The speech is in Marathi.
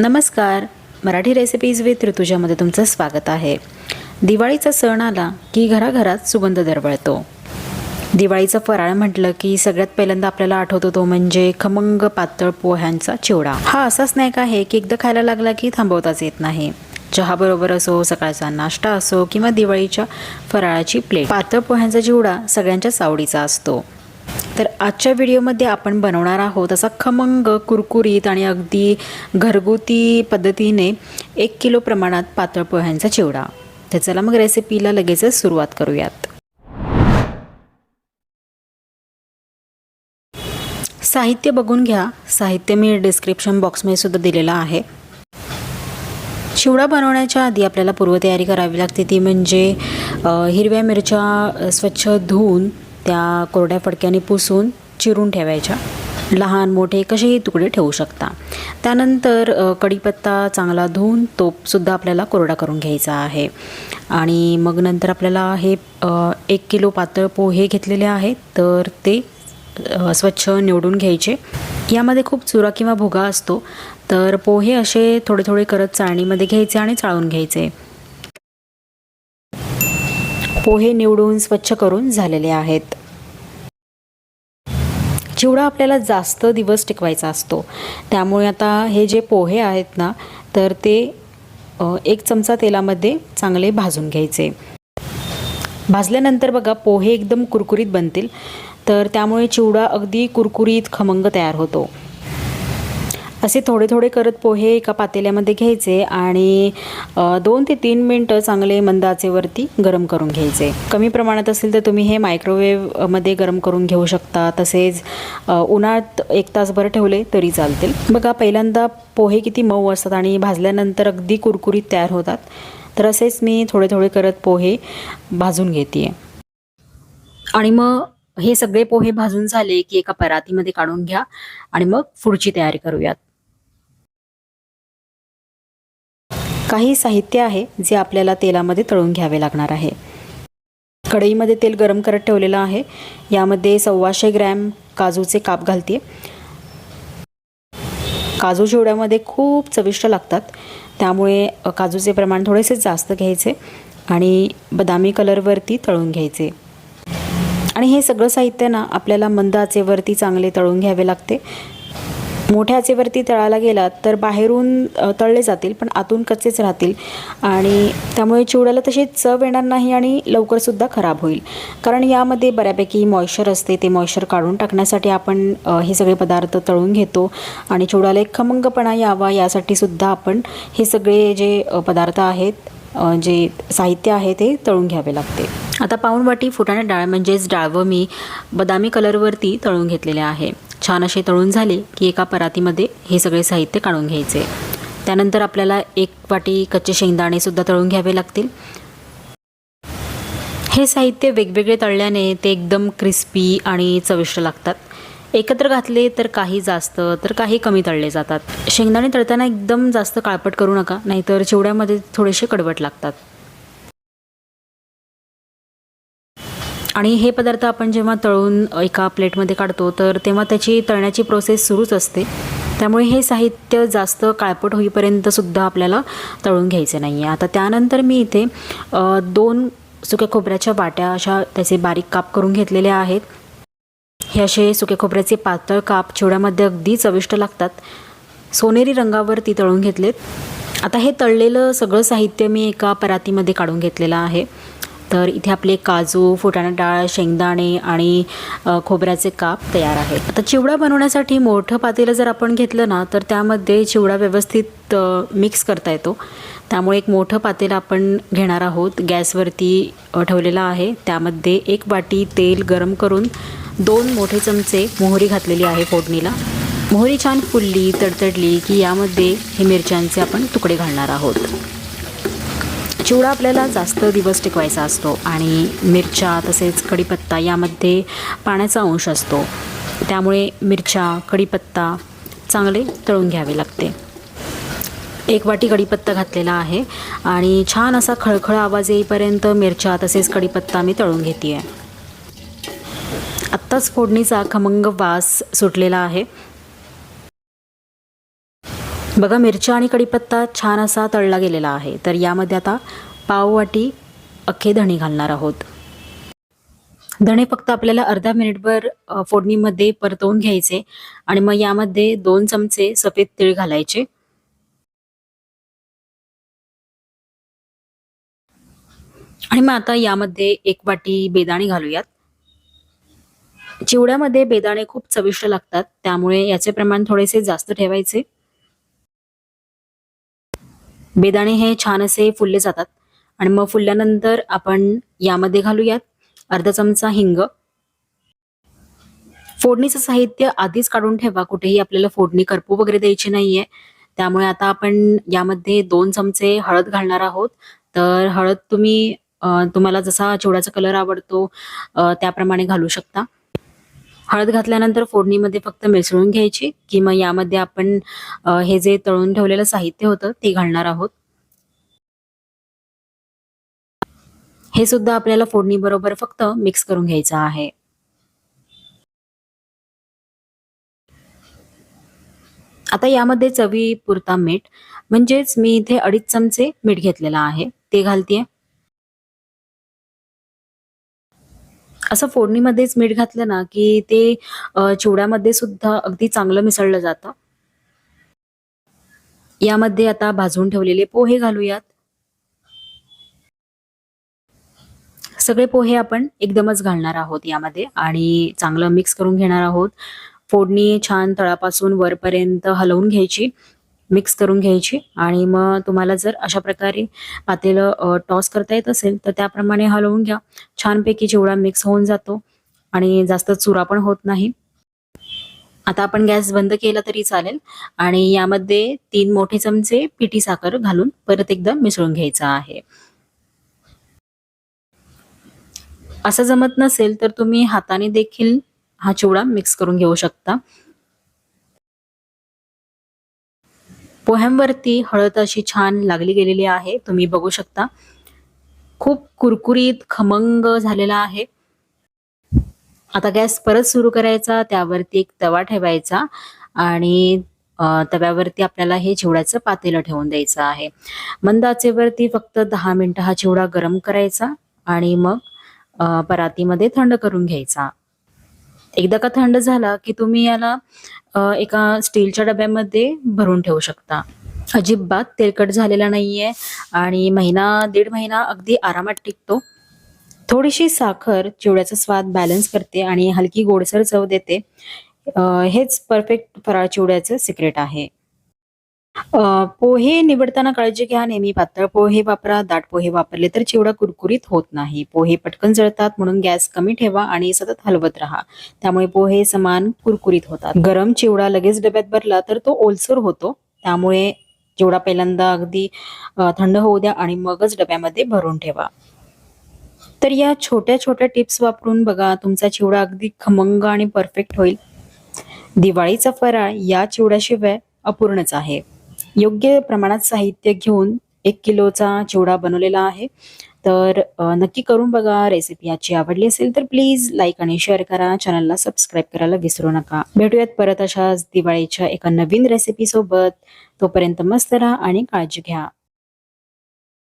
नमस्कार. मराठी रेसिपीज विथ ऋतुजामध्ये तुमचं स्वागत आहे. दिवाळीचा सण आला की घराघरात सुगंध दरवळतो. दिवाळीचं फराळ म्हटलं की सगळ्यात पहिल्यांदा आपल्याला आठवतो तो म्हणजे खमंग पातळ पोह्यांचा चिवडा. हा असा स्नॅक आहे की एकदा खायला लागला की थांबवताच येत नाही. चहाबरोबर असो सकाळचा नाश्ता असो किंवा दिवाळीच्या फराळाची प्लेट पातळ पोह्यांचा चिवडा सगळ्यांच्याच आवडीचा असतो. तर आजच्या व्हिडिओमध्ये आपण बनवणार आहोत असा खमंग कुरकुरीत आणि अगदी घरगुती पद्धतीने एक किलो प्रमाणात पातळ पोह्यांचा चिवडा. तर चला मग रेसिपीला लगेचच सुरुवात करूयात. साहित्य बघून घ्या. साहित्य मी डिस्क्रिप्शन बॉक्समध्ये सुद्धा दिलेलं आहे. चिवडा बनवण्याच्या आधी आपल्याला पूर्वतयारी करावी लागते. ती म्हणजे हिरव्या मिरच्या स्वच्छ धुवून त्या कोरड्या फडक्याने पुसून चिरून ठेवायच्या. लहान मोठे कसेही तुकडे ठेवू शकता. त्यानंतर कढीपत्ता चांगला धुवून तोपसुद्धा आपल्याला कोरडा करून घ्यायचा आहे. आणि मग नंतर आपल्याला हे एक किलो पातळ पोहे घेतलेले आहेत तर ते स्वच्छ निवडून घ्यायचे. यामध्ये खूप चुरा किंवा भुगा असतो तर पोहे असे थोडे थोडे करत चाळणीमध्ये घ्यायचे आणि चाळून घ्यायचे. पोहे निवडून स्वच्छ करून झालेले आहेत. चिवडा आपल्याला जास्त दिवस टिकवायचा असतो त्यामुळे आता हे जे पोहे आहेत ना तर ते एक चमचा तेलामध्ये चांगले भाजून घ्यायचे. भाजल्यानंतर बघा पोहे एकदम कुरकुरीत बनतील. तर त्यामुळे चिवडा अगदी कुरकुरीत खमंग तयार होतो. असे थोडे थोडे करत पोहे एका पातेल्यामध्ये घ्यायचे आणि दोन ते तीन मिनटं चांगले मंदाचेवरती गरम करून घ्यायचे. कमी प्रमाणात असेल तर तुम्ही हे मायक्रोवेव्हमध्ये गरम करून घेऊ शकता. तसेच उन्हाळ्यात एक तासभर ठेवले तरी चालतील. बघा पहिल्यांदा पोहे किती मऊ असतात आणि भाजल्यानंतर अगदी कुरकुरीत तयार होतात. तर असेच मी थोडे थोडे करत पोहे भाजून घेते आणि मग हे सगळे पोहे भाजून झाले की एका परातीमध्ये काढून घ्या आणि मग पुढची तयारी करूयात. काही साहित्य आहे जे आपल्याला तेलामध्ये तळून घ्यावे लागणार आहे. कढईमध्ये तेल गरम करत ठेवलेलं आहे. यामध्ये सव्वाशे ग्रॅम काजूचे काप घालते काजू चिवड्यामध्ये खूप चविष्ट लागतात. त्यामुळे काजूचे प्रमाण थोडेसे जास्त घ्यायचे आणि बदामी कलरवरती तळून घ्यायचे. आणि हे सगळं साहित्य ना आपल्याला मंद आचेवरती चांगले तळून घ्यावे लागते. मोठ्या आचेवरती तळायला गेलात तर बाहेरून तळले जातील पण आतून कच्चेच राहतील. आणि त्यामुळे चिवड्याला तशी चव येणार नाही आणि लवकरसुद्धा खराब होईल. कारण यामध्ये बऱ्यापैकी मॉइश्चर असते ते मॉइश्चर काढून टाकण्यासाठी आपण हे सगळे पदार्थ तळून घेतो. आणि चिवड्याला एक खमंगपणा यावा यासाठी सुद्धा आपण हे सगळे जे पदार्थ आहेत जे साहित्य आहे ते तळून घ्यावे लागते. आता पाऊण वाटी फुटाणे डाळ म्हणजेच डाळवं मी बदामी कलरवरती तळून घेतलेले आहे. छान असे तळून झाले की एका परातीमध्ये हे सगळे साहित्य काढून घ्यायचे. त्यानंतर आपल्याला एक वाटी कच्चे शेंगदाणेसुद्धा तळून घ्यावे लागतील. हे साहित्य वेगवेगळे तळल्याने ते एकदम क्रिस्पी आणि चविष्ट लागतात. एकत्र घातले तर काही जास्त तर काही कमी तळले जातात. शेंगदाणे तळताना एकदम जास्त काळपट करू नका नाहीतर चिवड्यामध्ये थोडेसे कडवट लागतात. आणि हे पदार्थ आपण जेव्हा तळून एका प्लेटमध्ये काढतो तर तेव्हा त्याची तळण्याची प्रोसेस सुरूच असते. त्यामुळे हे साहित्य जास्त काळपट होईपर्यंत सुद्धा आपल्याला तळून घ्यायचे नाही आहे आता त्यानंतर मी इथे दोन सुक्या खोबऱ्याच्या वाट्या अशा त्याचे बारीक काप करून घेतलेले आहेत. हे असे सुक्या खोबऱ्याचे पातळ काप चिवड्यामध्ये अगदी चविष्ट लागतात सोनेरी रंगावर ती तळून घेतलेत. आता हे तळलेलं सगळं साहित्य मी एका परातीमध्ये काढून घेतलेलं आहे. तर इथे आपले काजू फुटाणा डाळ शेंगदाणे आणि खोबऱ्याचे काप तयार आहेत. आता चिवडा बनवण्यासाठी मोठं पातेलं जर आपण घेतलं ना तर त्यामध्ये चिवडा व्यवस्थित मिक्स करता येतो. त्यामुळे एक मोठं पातेलं आपण घेणार आहोत. गॅसवरती ठेवलेला ठेवलेलं आहे. त्यामध्ये एक वाटी तेल गरम करून दोन मोठे चमचे मोहरी घातलेली आहे फोडणीला. मोहरी छान फुलली तडतडली की यामध्ये हे मिरच्यांचे आपण तुकडे घालणार आहोत. चिवडा आपल्याला जास्त दिवस टिकवायचा असतो आणि मिरच्या तसेच कढीपत्ता यामध्ये पाण्याचा अंश असतो. त्यामुळे मिरच्या कढीपत्ता चांगले तळून घ्यावे लागते. एक वाटी कढीपत्ता घातलेला आहे आणि छान असा खळखळ आवाज येईपर्यंत मिरच्या तसेच कढीपत्ता मी तळून घेते आहे आत्ताच फोडणीचा खमंग वास सुटलेला आहे. बघा मिरच्या आणि कढीपत्ता छान असा तळला गेलेला आहे. तर यामध्ये आता पाववाटी अख्खे धणे घालणार आहोत. धणे फक्त आपल्याला अर्धा मिनिटभर फोडणीमध्ये परतवून घ्यायचे आणि मग यामध्ये दोन चमचे सफेद तीळ घालायचे. आणि मग आता यामध्ये एक वाटी बेदाणे घालूयात. चिवड्यामध्ये बेदाणे खूप चविष्ट लागतात त्यामुळे याचे प्रमाण थोडेसे जास्त ठेवायचे. बेदाणे हे छान असे फुलले जातात. आणि मग फुलल्यानंतर आपण यामध्ये घालूयात अर्धा चमचा हिंग. फोडणीचं साहित्य आधीच काढून ठेवा. कुठेही आपल्याला फोडणी करपू वगैरे द्यायची नाहीये. त्यामुळे आता आपण यामध्ये दोन चमचे हळद घालणार आहोत. तर हळद तुम्ही तुम्हाला जसा चिवड्याचा कलर आवडतो त्याप्रमाणे घालू शकता. हळद घातल्यानंतर फोडणीमध्ये फक्त मिसळून घ्यायची किंवा यामध्ये आपण हे जे तळून ठेवलेलं साहित्य होतं ते घालणार आहोत. हे सुद्धा आपल्याला फोडणी बरोबर फक्त मिक्स करून घ्यायचं आहे. आता यामध्ये चवी पुरता मीठ. म्हणजेच मी इथे अडीच चमचे मीठ घेतलेलं आहे. ते घालतीये. असं फोडणीमध्येच मीठ घातलं ना की ते चिवड्यामध्ये सुद्धा अगदी चांगलं मिसळलं जातं. यामध्ये आता भाजून ठेवलेले पोहे घालूयात. सगळे पोहे आपण एकदमच घालणार आहोत यामध्ये आणि चांगलं मिक्स करून घेणार आहोत. फोडणी छान तळापासून वरपर्यंत हलवून घ्यायची. मिक्स करून घ्यायची. आणि मग तुम्हाला जर अशा प्रकारे पातेलं टॉस करता येत असेल तर त्याप्रमाणे हलवून घ्या. छानपैकी चिवडा मिक्स होऊन जातो आणि जास्त चुरा पण होत नाही. आता आपण गॅस बंद केला तरी चालेल. आणि यामध्ये तीन मोठे चमचे पिठी साखर घालून परत एकदा मिसळून घ्यायचा आहे. असं जमत नसेल तर तुम्ही हाताने देखील हा चिवडा मिक्स करून घेऊ शकता. पोह्यांवरती हळद अशी छान लागली गेलेली आहे. तुम्ही बघू शकता. खूप कुरकुरीत खमंग झालेला आहे. आता गॅस परत सुरू करायचा त्यावरती एक तवा ठेवायचा आणि तव्यावरती आपल्याला हे चिवड्याचं पातेलं ठेवून द्यायचं आहे. मंद आचेवरती फक्त दहा मिनिटं हा चिवडा गरम करायचा आणि मग परातीमध्ये थंड करून घ्यायचा. एकदा का थंड झाला की तुम्ही याला एका स्टीलच्या डब्यामध्ये भरून ठेवू शकता. अजिबात तेलकट झालेला नाहीये आणि महिना दीड महिना अगदी आरामात टिकतो. थोडीशी साखर चिवड्याचा स्वाद बॅलन्स करते आणि हलकी गोडसर चव देते. हेच परफेक्ट फराळ चिवड्याचं सिक्रेट आहे. पोहे निवडताना काळजी घ्या नेहमी पातळ पोहे वापरा दाट पोहे वापरले तर चिवडा कुरकुरीत होत नाही. पोहे पटकन जळतात म्हणून गॅस कमी ठेवा आणि सतत हलवत राहा. त्यामुळे पोहे समान कुरकुरीत होतात. गरम चिवडा लगेच डब्यात भरला तर तो ओलसर होतो. त्यामुळे चिवडा पहिल्यांदा अगदी थंड होऊ द्या आणि मगच डब्यामध्ये भरून ठेवा. तर या छोट्या छोट्या टिप्स वापरून बघा तुमचा चिवडा अगदी खमंग आणि परफेक्ट होईल. दिवाळीचा फराळ या चिवड्याशिवाय अपूर्णच आहे. योग्य प्रमाणात साहित्य घेऊन एक किलोचा चिवडा बनवलेला आहे. तर नक्की करून बघा रेसिपी याची आवडली असेल तर प्लीज लाईक आणि शेअर करा. चॅनलला सबस्क्राईब करायला विसरू नका. भेटूयात परत अशाच दिवाळीच्या एका नवीन रेसिपी सोबत. तोपर्यंत मस्त राहा आणि काळजी घ्या.